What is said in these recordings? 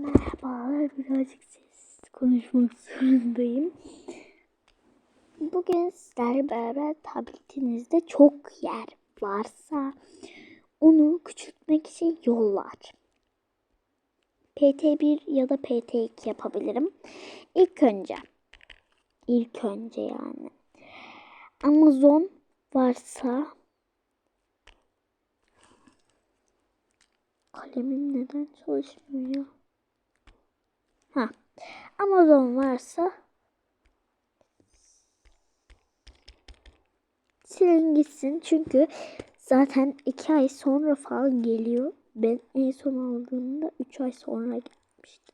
Merhabalar, birazcık ses konuşmak zorundayım. Bugün sizlerle beraber tabletinizde çok yer varsa onu küçültmek için yollar. PT1 ya da PT2 yapabilirim. İlk önce, ilk önce yani Amazon varsa Kalemim neden çalışmıyor? Ha. Amazon varsa silin gitsin. Çünkü zaten iki ay sonra falan geliyor. Ben en son aldığımda üç ay sonra gelmişti.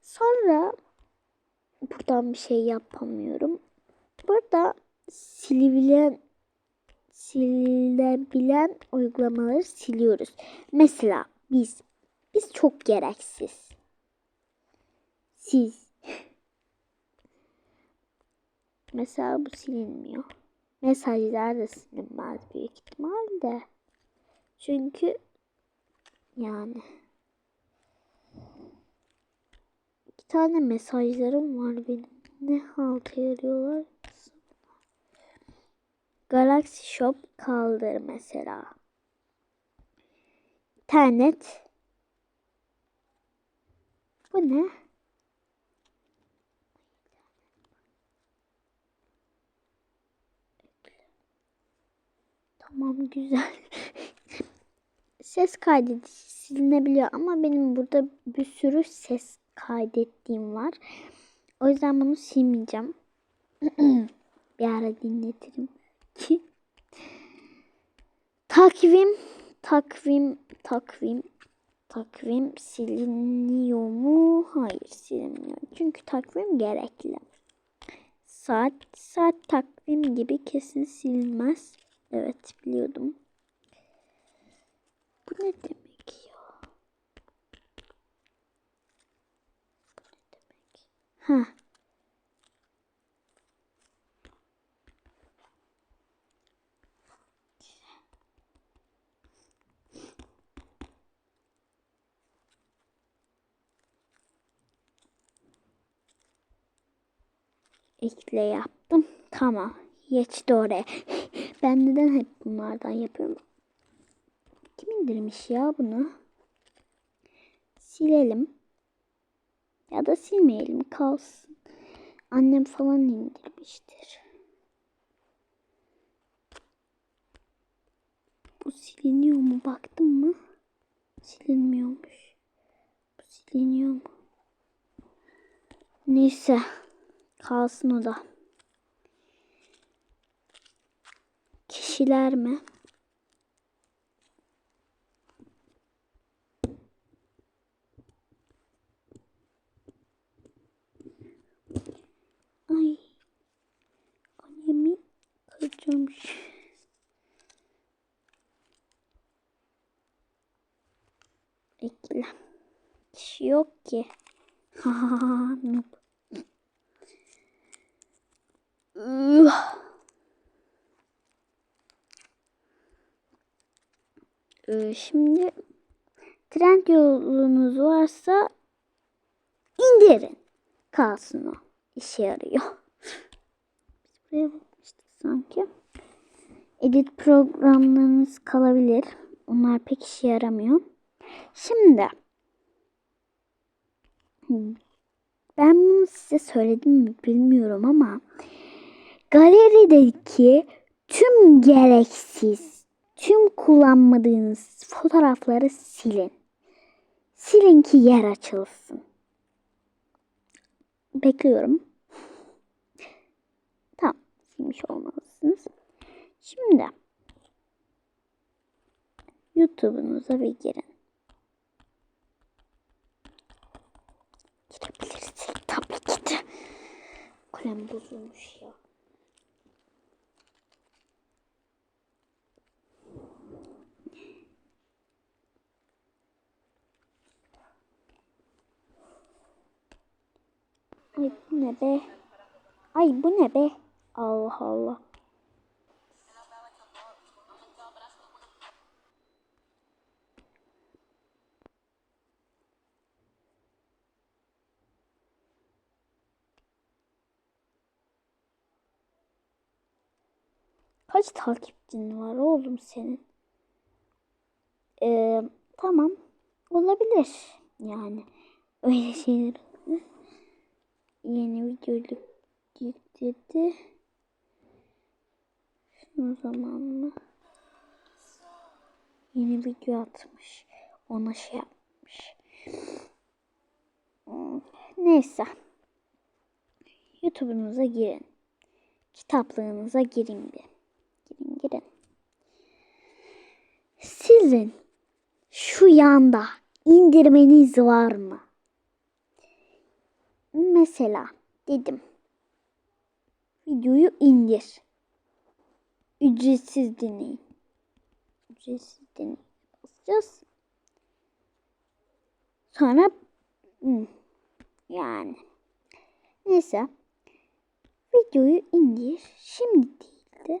Sonra buradan bir şey yapamıyorum. Burada silibilen silebilen uygulamaları siliyoruz. Mesela biz biz çok gereksiz. Siz Mesela bu silinmiyor. Mesajlar da silinmez büyük ihtimalle. Çünkü yani iki tane mesajlarım var benim. Ne halta yarıyorlar? Galaxy Shop kaldır mesela. İnternet. Bu ne? Tamam güzel. ses kaydedici silinebiliyor ama benim burada bir sürü ses kaydettiğim var. O yüzden bunu silmeyeceğim. bir ara dinletirim ki takvim takvim takvim takvim siliniyor mu? Hayır silinmiyor. Çünkü takvim gerekli. Saat saat takvim gibi kesin silinmez. Evet biliyordum. Bu ne demek ya? Bu ne demek? Ha. Ekle yaptım. Tamam. Geçti oraya. ben neden hep bunlardan yapıyorum? Kim indirmiş ya bunu? Silelim. Ya da silmeyelim kalsın. Annem falan indirmiştir. Bu siliniyor mu? Baktın mı? Silinmiyormuş. Bu siliniyor mu? Neyse. Kalsın o da. Kişiler mi? Ay. Annemi kıracağım. Ekle. Kişi yok ki. Ha ha ha. Ee, şimdi trend yolunuz varsa indirin. Kalsın o. İşe yarıyor. Buraya sanki. Edit programlarınız kalabilir. Onlar pek işe yaramıyor. Şimdi ben bunu size söyledim mi bilmiyorum ama galerideki tüm gereksiz, tüm kullanmadığınız fotoğrafları silin. Silin ki yer açılsın. Bekliyorum. Tamam, silmiş olmalısınız. Şimdi YouTube'unuza bir girin. Girebilirsek tabii ki de. Kalem bozulmuş ya. Bu ne be? Ay bu ne be? Allah Allah. Kaç takipçin var oğlum senin? Ee, tamam. Olabilir. Yani öyle şeyler Yeni video yükledi. Şunu zaman mı? Yeni video atmış. Ona şey yapmış. Neyse. YouTube'unuza girin. Kitaplığınıza girin bir. Girin girin. Sizin şu yanda indirmeniz var mı? Mesela dedim. Videoyu indir. Ücretsiz deneyin. Ücretsiz deneyin. Basacağız. Sonra yani neyse videoyu indir. Şimdi değil de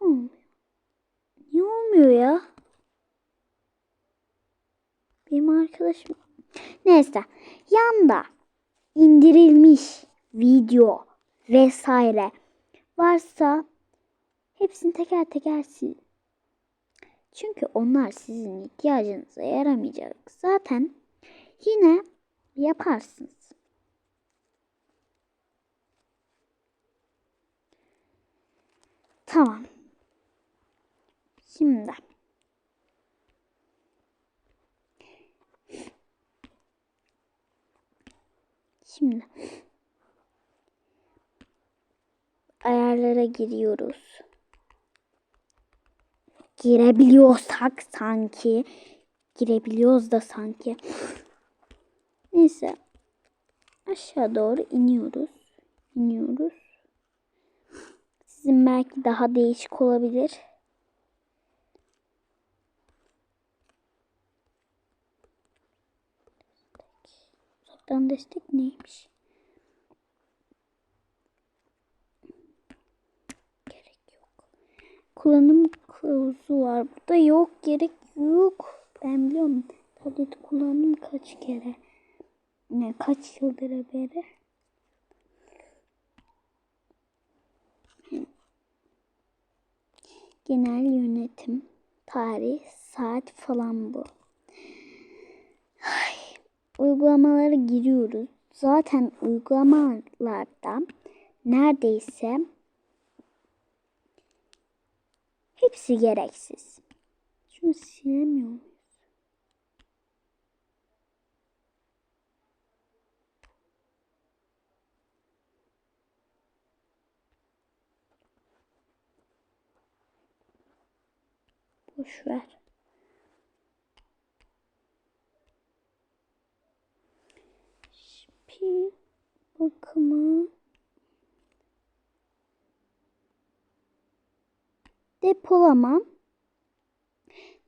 olmuyor. Niye olmuyor ya? Benim arkadaşım neyse yanda indirilmiş video vesaire varsa hepsini teker teker sil. Çünkü onlar sizin ihtiyacınıza yaramayacak. Zaten yine yaparsınız. Tamam. Şimdi Şimdi ayarlara giriyoruz. Girebiliyorsak sanki girebiliyoruz da sanki. Neyse aşağı doğru iniyoruz. İniyoruz. Sizin belki daha değişik olabilir. Uzaktan destek neymiş? Gerek yok. Kullanım kılavuzu var. Burada yok. Gerek yok. Ben biliyorum. Tableti kullandım kaç kere. Ne kaç yıldır beri. Genel yönetim, tarih, saat falan bu. Uygulamalara giriyoruz. Zaten uygulamalarda neredeyse hepsi gereksiz. Şunu silemiyorum. Boş ver. Şimdi bakımı depolama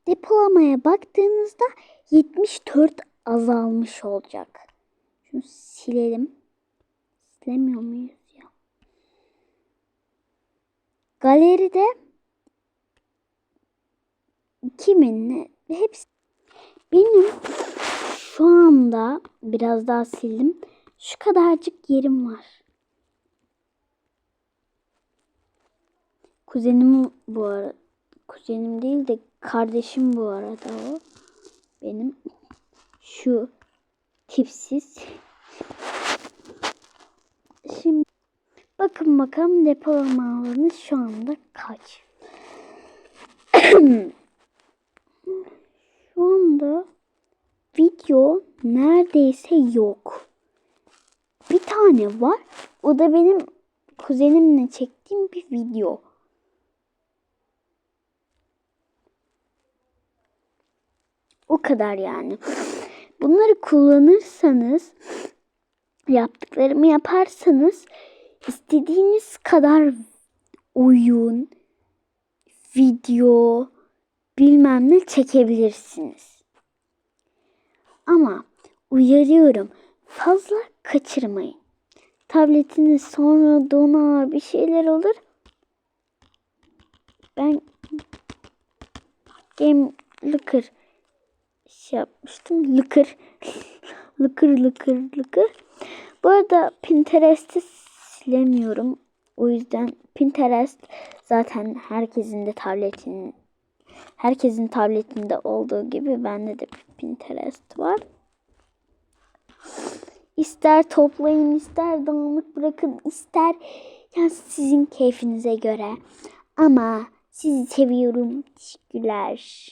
depolamaya baktığınızda 74 azalmış olacak. Şunu silelim. Silemiyor muyuz ya? Galeride kimin hepsi benim şu anda biraz daha sildim. Şu kadarcık yerim var. Kuzenim bu arada kuzenim değil de kardeşim bu arada o. Benim şu tipsiz. Şimdi bakın bakalım depolama alanı şu anda kaç. Şu anda video neredeyse yok. Bir tane var. O da benim kuzenimle çektiğim bir video. O kadar yani. Bunları kullanırsanız, yaptıklarımı yaparsanız istediğiniz kadar oyun, video, bilmem ne çekebilirsiniz. Ama uyarıyorum fazla kaçırmayın. Tabletiniz sonra donar bir şeyler olur. Ben Game Looker şey yapmıştım. Looker. Looker, Looker, Looker. Bu arada Pinterest'i silemiyorum. O yüzden Pinterest zaten herkesin de tabletin herkesin tabletinde olduğu gibi bende de Pinterest var. İster toplayın, ister dağınık bırakın, ister ya sizin keyfinize göre. Ama sizi seviyorum. Teşekkürler.